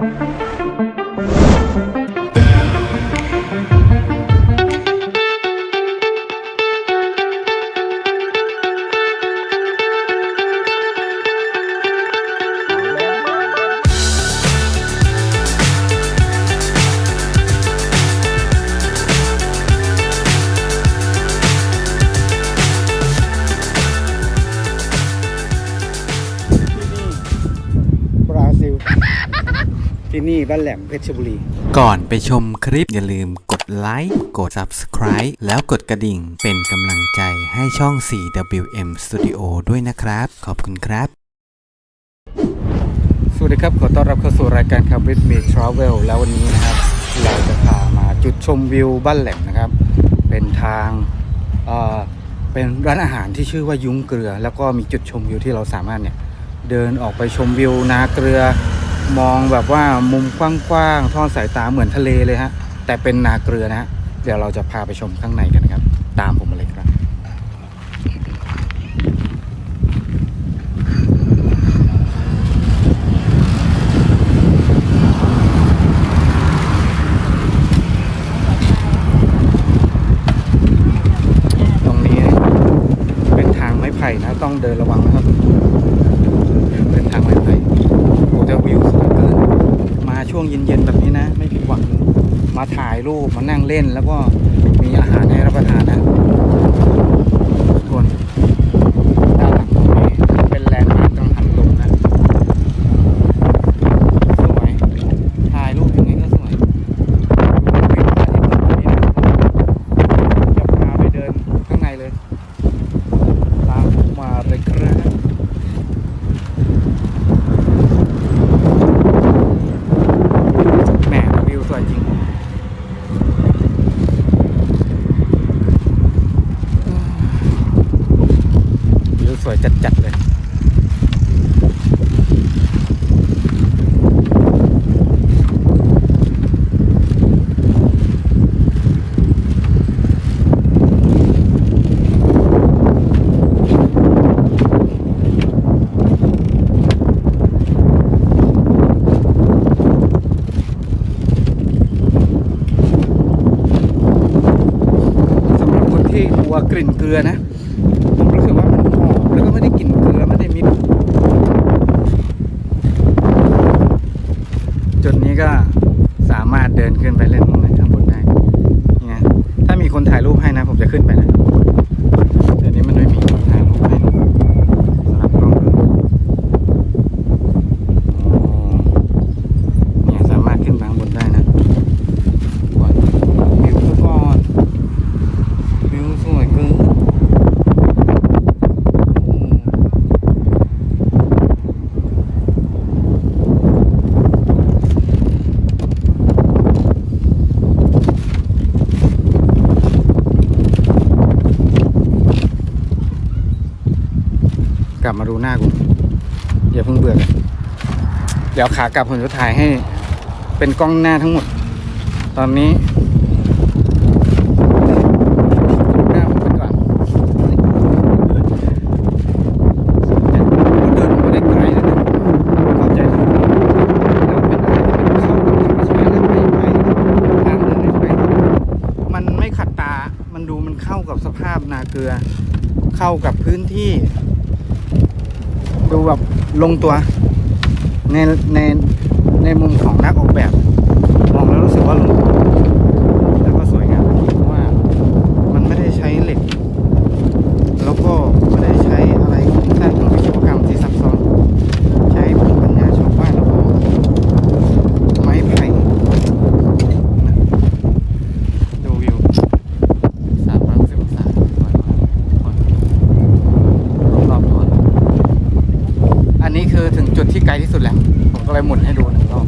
บ นี่บ้านแหลมเพชรบุรี ก่อนไปชมคลิปอย่าลืมกดไลค์ กด Subscribe แล้วกดกระดิ่งเป็นกำลังใจให้ช่อง 4WM Studio ด้วยนะครับ ขอบคุณครับ สวัสดีครับ ขอต้อนรับเข้าสู่รายการครับ with me travel แล้ววันนี้นะครับ เราจะพามาจุดชมวิวบ้านแหลมนะครับ เป็นทางเอ่อเป็นร้านอาหารที่ชื่อว่ายุ้งเกลือ แล้วก็มีจุดชมวิวที่เราสามารถเนี่ยเดินออกไปชมวิวนาเกลือ มองแบบว่ามุมกว้างๆทอดสายตาเหมือนทะเลเลยฮะ แต่เป็นนาเกลือนะฮะ เดี๋ยวเราจะพาไปชมข้างในกันนะครับ ตามผมมาเลยครับ ตรงนี้เป็นทางไม้ไผ่นะ ต้องเดินระวังนะครับ เป็นทางไม้ไผ่โอ้แต่วิวสวยเกิน มาช่วงเย็นๆแบบนี้นะ ไม่ผิดหวัง มาถ่าย รูปมานั่งเล่น แล้วก็มีอาหารให้รับประทานนะทุกคนด้านหลังตรงนี้เป็นแลนด์มาร์คกังหันลมนะ สวย ถ่ายรูปยังไงก็สวยวิวพระอาทิตย์ตกแบบนี้นะครับ จะพาไปเดินข้างในเลย ตามผมมาเลยครับแหมวิวสวยจริง วิวสวยจัดๆเลย สำหรับคนที่กลัวกลิ่นเกลือนะ ผมรู้สึกว่ามันหอมแล้วก็ไม่ได้กลิ่นเกลือไม่ได้มีจุดนี้ก็สามารถเดินขึ้นไปเล่นข้างบนได้นี่นะถ้ามีคนถ่ายรูปให้นะ ผมจะขึ้นไปนะเดี๋ยวนี้มันไม่มีคนถ่ายรูปให้นะสำหรับกล้องโอ้เนี่ยสามารถขึ้นไปข้างบนได้นะว้าววิวสก่อน วิวสวยเกินโอ้กลับมาดูหน้ากูอย่าเพิ่งเบื่อกันเดี๋ยวขากลับผมจะถ่ายให้ เป็นกล้องหน้าทั้งหมด ตอนนี้เดินไม่ได้ไกลแล้วนะเข้ากับธรรมมันไม่ขัดตามันดูมันเข้ากับสภาพนาเกลือเข้ากับพื้นที่ ดูแบบลงตัว ในในในมุมของนักออกแบบ มองแล้วรู้สึกว่าลงตัวแล้วก็สวยงามจริงเพราะว่า มันไม่ได้ใช้เหล็ก แล้วก็ไม่ได้ใช้อะไรสร้างทางวิศวกรรมที่ซับซ้อน ใช้ภูมิปัญญาชาวบ้านแล้วก็ไม้ไผ่นะดูวิวสามร้อยหกสิบองศาสวยมากรอบๆตัวอันนี้คือถึงจุดที่ไกลที่สุดแล้ว ผมก็เลยหมุนให้ดูหนึ่งรอบ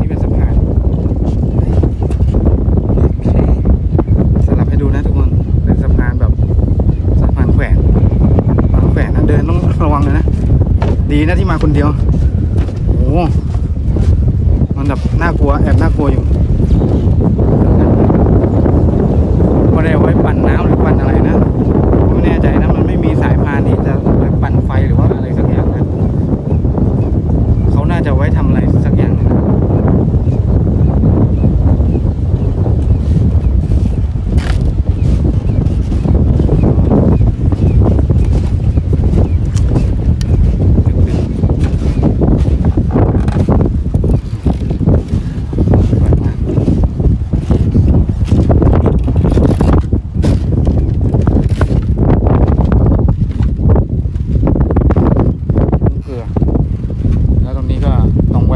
นี่เป็นสะพานโอเคสลับให้ดูนะทุกคน เป็นสะพานแบบสะพานแขวนสะพานแขวนนะเดินต้องระวังเลยนะ ดี นะที่มาคนเดียวโอ้มันแบบน่ากลัวแอบน่ากลัวอยู่ไม่ได้เอาไว้ปั่นน้ำหรือปั่นอะไรนะผมไม่แน่ใจนะ มันไม่มีสายพานที่จะไปปั่นไฟหรือว่าอะไรสักอย่าง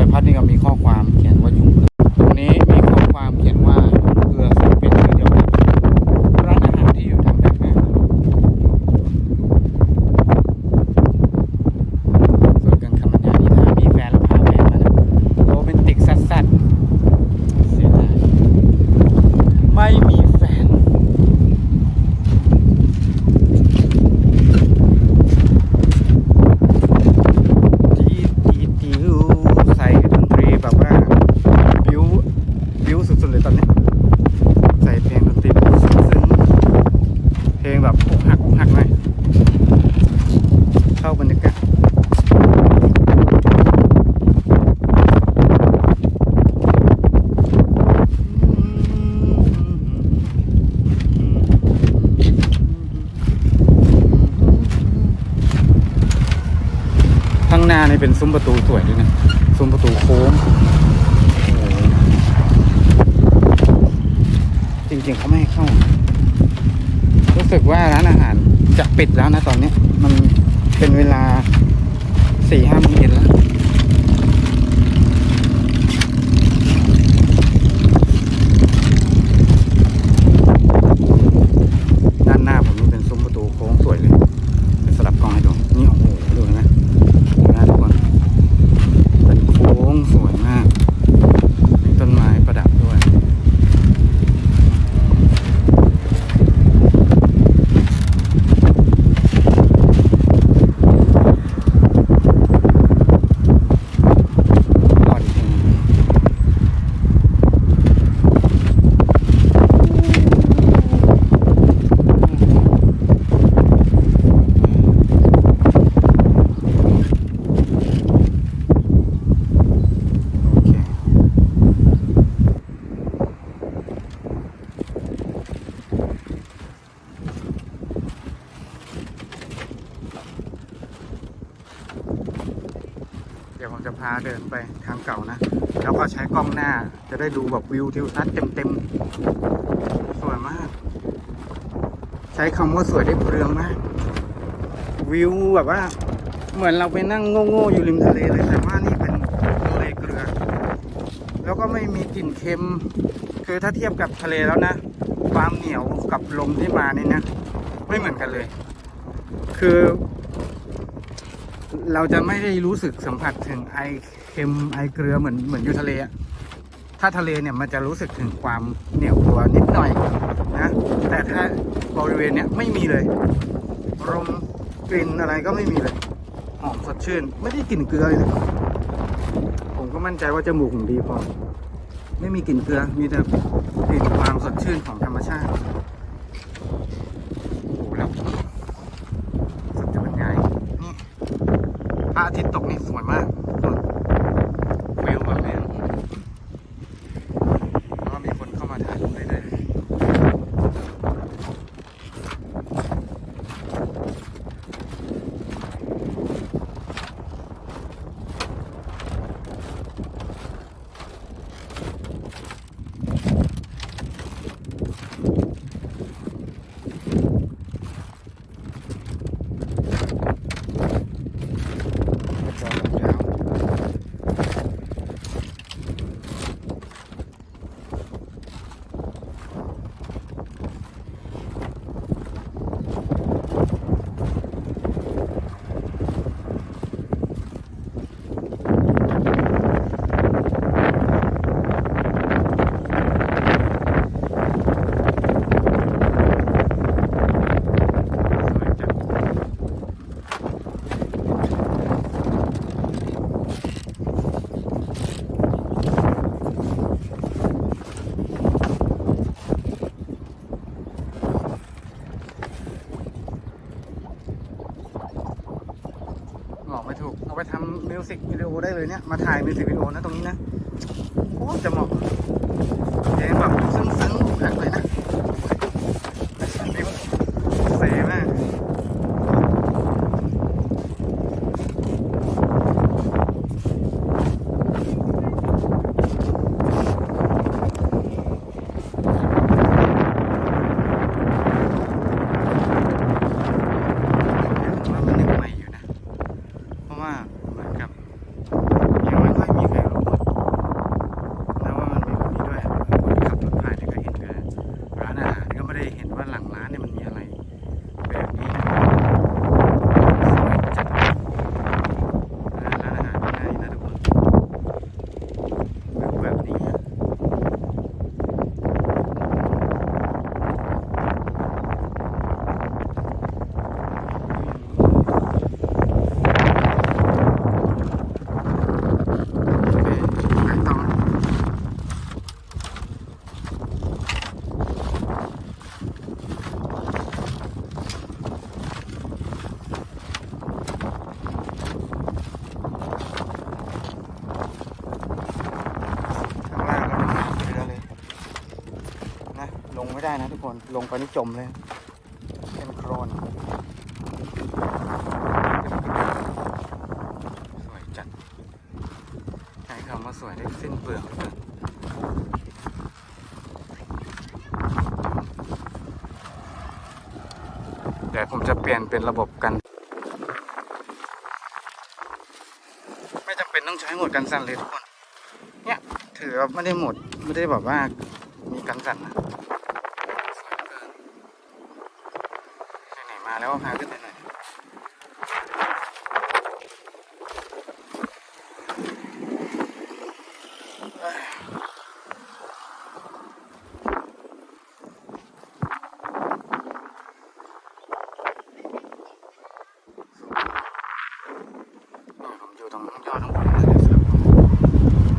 บพัดนี่ก็มีข้อความเขียนว่ายุงเกลือตรงนี้มีข้อความเขียนว่ายุงเกลือซึ่งเป็นชื่อเดียวกับร้านอาหารที่อยู่ทางด้านหน้าส่วนกลางคำบรรยายนี่ถ้ามีแฟนแล้วพาแฟนมานะโรแมนติกสัสๆเสียดายไม่มีแฟน จีจีจิวใส่ดนตรีแบบว่าบิวบิวสุดๆเลยตอนนี้ ใส่เพลงดนตรีแบบซึ้งๆเพลงแบบอกหักอกหักหน่อยเข้าบรรยากาศข้างหน้านี่เป็น ซุ้มประตูสวยด้วยนะ ซุ้มประตูโค้งโอ้โหจริงๆเขาไม่ให้เข้า รู้สึกว่าร้านอาหารจะปิดแล้วนะตอนนี้ มันเป็นเวลาสี่ห้าโมงเย็นแล้ว ด้านหน้าผมนี่เป็นซุ้มประตูโค้งสวยเลยเดี๋ยวสลับกล้องให้ดู นี่โอ้โหดูเห็นไหมดูนะทุกคน เป็นโค้งสวยมาก มีต้นไม้ประดับด้วย รอดอีกทีหนึ่งโอเคเดี๋ยว ผมจะพาเดินไปทางเก่านะ แล้วก็ใช้กล้องหน้าจะได้ดูแบบวิวทิวทัศน์เต็มๆ สวยมาก ใช้คำว่าสวยได้เปลืองมาก วิวแบบว่า เหมือนเราไปนั่งโง่ๆอยู่ริมทะเลเลยแต่ว่านี่เป็นทะเลเกลือ แล้วก็ไม่มีกลิ่นเค็ม คือถ้าเทียบกับทะเลแล้วนะ ความเหนียวกับลมที่มานี่นะ ไม่เหมือนกันเลย คือ เราจะไม่ได้รู้สึกสัมผัสถึงไอเค็มไอเกลือเหมือนเหมือนอยู่ทะเลอะถ้าทะเลเนี่ยมันจะรู้สึกถึงความเหนียวตัวนิดหน่อยนะแต่ถ้าบริเวณเนี้ยไม่มีเลยลมกลิ่นอะไรก็ไม่มีเลยหอมสดชื่น ไม่ได้กลิ่นเกลือเลยผมก็มั่นใจว่าจมูกผมดีพอ ไม่มีกลิ่นเกลือมีแต่กลิ่นความสดชื่นของธรรมชาติโอ้โหแล้วสุดจะบรรยาย นี่ พ ระอาทิตย์ตกนี่สวยมากวิวแบบนี้แล้วก็มีคนเข้ามาถ่ายรูปเรื่อยๆจอดยาวสวยจัง บอกไม่ถูก เอาไปทำ มิวสิกวิดีโอได้เลยเนี่ย มาถ่ายมิวสิกวิดีโอนะตรงนี้นะ โอ้จะเหมาะเพลงแบบซึ้งๆหักเลยนะเสมากว่ามันนึกใหม่อยู่นะ เพราะว่าเหมือนกับยังไม่ค่อยมีใครรู้ ไม่ได้นะทุกคน ลงไปนี่จมเลยเป็นโครนสวยจัดใช้คำว่าสวยได้สิ้นเปลืองเลยเดี๋ยวผมจะเปลี่ยนเป็นระบบกัน ไม่จำเป็นต้องใช้หมดกันสั่นเลยทุกคน เนี่ย ถือว่าไม่ได้หมด ไม่ได้แบบว่ามีกันสั่นนะ สวยเหลือเกินไหนๆมาแล้วก็พาขึ้นไปหน่อยเนี่ยผมอยู่ตรงยอดข้างบนเลยนะครับ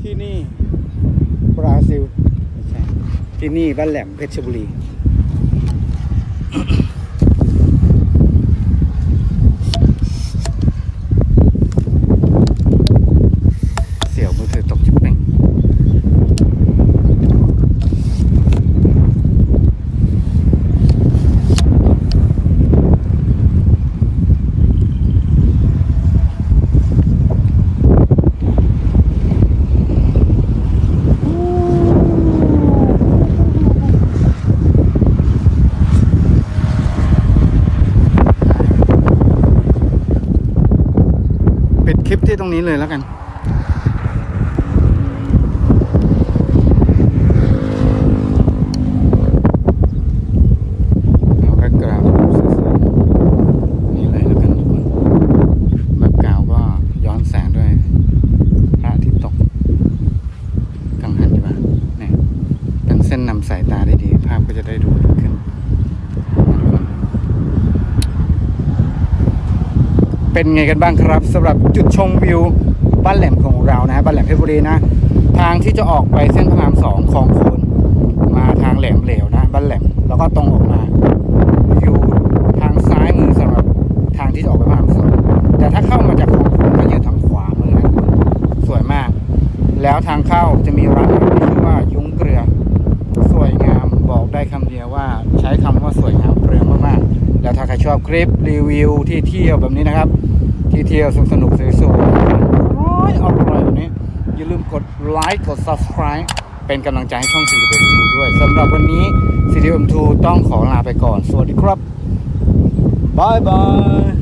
ที่นี่ บราซิล ไม่ใช่ ที่นี่ บ้านแหลมเพชรบุรี เสี่ยวมือถือตกจิ๊บเป่งปิดคลิปที่ ตรงนี้เลยแล้วกัน เอาแบ็กกราวด์สวยๆนี่เลยแล้วกันทุกคนแบ็กกราวด์ก็ย้อนแสงด้วยพระอาทิตย์ตกกังหันใช่ปะเนี่ยเป็นเส้นนำสายตาได้ดี ภาพก็จะได้ดูดีขึ้นทุกคน เป็นไงกันบ้างครับสำหรับจุดชมวิวบ้านแหลมของเรานะบ้านแหลมเพชรบุรีนะ ทางที่จะออกไปเส้นพระรามสองคลองโคนมาทางแหลมเหลวนะ บ้านแหลมแล้วก็ตรงออกมาอยู่ทางซ้ายมือสำหรับทางที่จะออกไปพระรามสองแต่ถ้าเข้ามาจากคลองโคนก็อยู่ทางขวามือนะสวยมาก แล้วทางเข้าจะมีร้านที่ชื่อว่ายุ้งเกลือ สวยงามบอกได้คำเดียวว่าใช้คำว่าสวยงามเปลืองมากๆแล้วถ้าใครชอบคลิปรีวิวที่เที่ยวแบบนี้นะครับ ที่เที่ยวสนุกสนุกๆสวยๆอร่อยอร่อยแบบนี้ อย่าลืมกดไลค์กด subscribe เป็นกำลังใจให้ช่องสี่เอ็มทูด้วยสำหรับวันนี้สี่เอ็มทูต้องขอลาไปก่อน สวัสดีครับบายบาย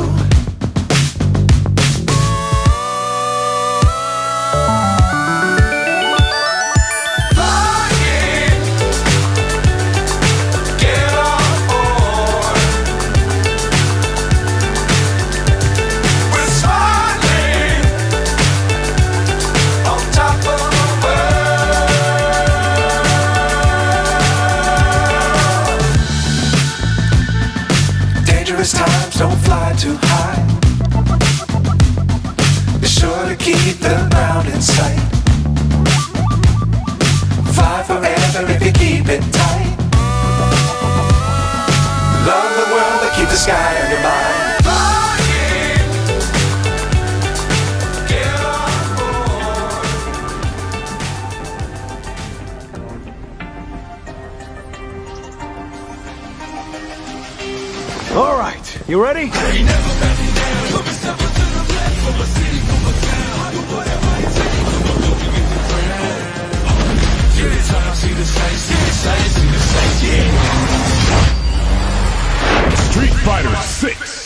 sky on your mind. All right, you ready? see the sights, see the sights, see the sights, yeah. Street Fighter 6.